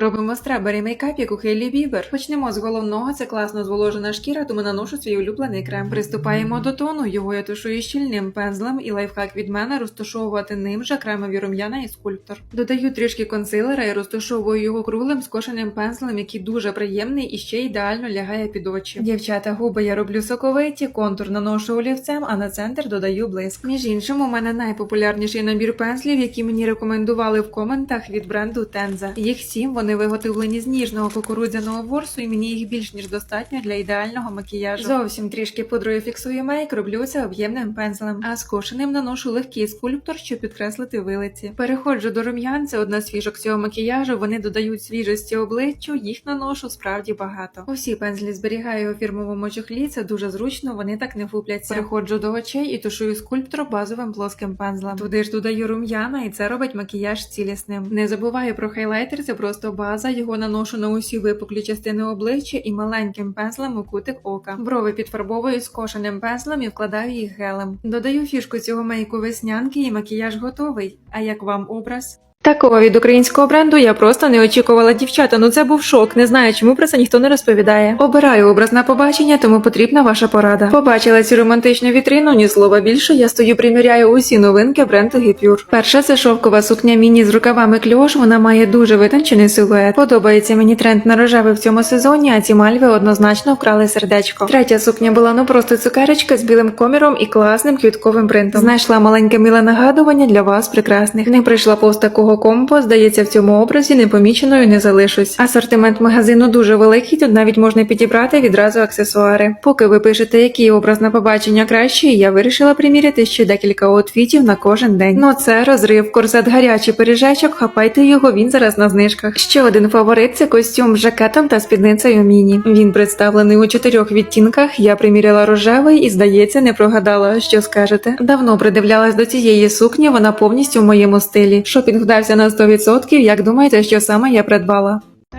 Робимо страбері мейкап, як у Хейлі Бібер. Почнемо з головного, це класно зволожена шкіра, тому наношу свій улюблений крем. Приступаємо до тону. Його я тушую щільним пензлем і лайфхак від мене розташовувати ним же кремові рум'яна і скульптор. Додаю трішки консилера і розташовую його круглим скошеним пензлем, який дуже приємний і ще ідеально лягає під очі. Дівчата, губи я роблю соковиті, контур наношу олівцем, а на центр додаю блиск. Між іншим, у мене найпопулярніший набір пензлів, які мені рекомендували в коментах від бренду Tenza. Їх сім, вони виготовлені з ніжного кукурудзяного ворсу, і мені їх більш ніж достатньо для ідеального макіяжу. Зовсім трішки пудрою фіксую мейк, роблю це об'ємним пензлем, а скошеним наношу легкий скульптор, щоб підкреслити вилиці. Переходжу до рум'ян, це одна з фішок цього макіяжу. Вони додають свіжості обличчю, їх наношу справді багато. Усі пензлі зберігаю у фірмовому чохлі, це дуже зручно, вони так не фупляться. Переходжу до очей і тушую скульптор базовим плоским пензлем. Туди ж додаю рум'яна, і це робить макіяж цілісним. Не забуваю про хайлайтер, це просто база. Його наношу на усі випуклі частини обличчя і маленьким пензлем у кутик ока. Брови підфарбовую скошеним пензлем і вкладаю їх гелем. Додаю фішку цього мейку веснянки, і макіяж готовий. А як вам образ? Такого від українського бренду я просто не очікувала дівчата. Ну це був шок. Не знаю, чому про це ніхто не розповідає. Обираю образ на побачення, тому потрібна ваша порада. Побачила цю романтичну вітрину, ні слова більше. Я стою, приміряю усі новинки бренду Гіпюр. Перша це шовкова сукня міні з рукавами кльош. Вона має дуже витончений силует. Подобається мені тренд на рожевий в цьому сезоні, а ці мальви однозначно вкрали сердечко. Третя сукня була ну просто цукерочка з білим коміром і класним квітковим принтом. Знайшла маленьке миле нагадування для вас, прекрасних. Не прийшла повз такого комбо, здається, в цьому образі непоміченою не залишусь. Асортимент магазину дуже великий, тут навіть можна підібрати відразу аксесуари. Поки ви пишете, який образ на побачення кращий, я вирішила приміряти ще декілька outfitів на кожен день. Ну це розрив, корсет гарячий пиріжечок, хапайте його, він зараз на знижках. Ще один фаворит це костюм з жакетом та спідницею міні. Він представлений у чотирьох відтінках. Я приміряла рожевий і, здається, не прогадала. Що скажете? Давно придивлялась до цієї сукні, вона повністю в моєму стилі. Шопінг вдався на 100%, Як думаєте, що саме я придбала?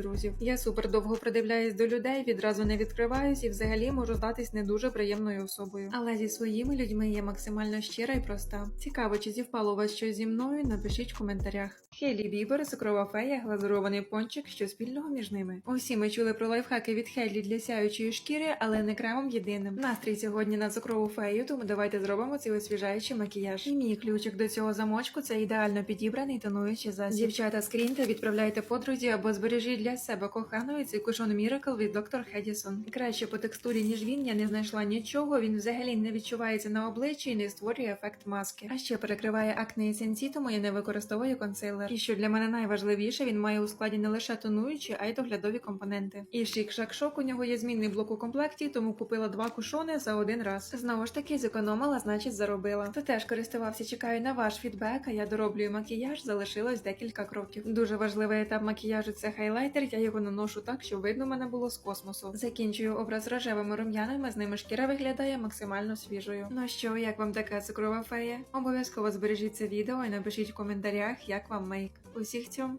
друзів. Я супер довго придивляюсь до людей, відразу не відкриваюсь і взагалі можу здатись не дуже приємною особою. Але зі своїми людьми я максимально щира і проста. Цікаво, чи зівпало у вас щось зі мною? Напишіть в коментарях. Хелі Бібер, цукрова фея, глазурований пончик, що спільного між ними. Усі ми чули про лайфхаки від Хелі для сяючої шкіри, але не кремом єдиним. Настрій сьогодні на цукрову фею, тому давайте зробимо цей освіжаючий макіяж. І мій ключик до цього замочку це ідеально підібраний тонуючий засіб. Дівчата, скріньте, відправляйте подрузі або збережіть для себе коханої цей кушон Miracle від Dr. Hedison. Краще по текстурі, ніж він, я не знайшла нічого. Він взагалі не відчувається на обличчі і не створює ефект маски. А ще перекриває акне і сенсі, тому я не використовую консилер. І що для мене найважливіше, він має у складі не лише тонуючі, а й доглядові компоненти. І шик шак у нього є змінний блок у комплекті, тому купила два кушони за один раз. Знову ж таки, зекономила, значить заробила. Хто теж користувався, чекаю на ваш фідбек, а я дороблюю макіяж, залишилось декілька кроків. Дуже важливий етап макіяжу це хайлайтер. Я його наношу так, щоб видно мене було з космосу. Закінчую образ рожевими рум'янами, з ними шкіра виглядає максимально свіжою. Ну що, як вам така цукрова фея? Обов'язково збережіть це відео і напишіть в коментарях, як вам мейк. Усіх цьом.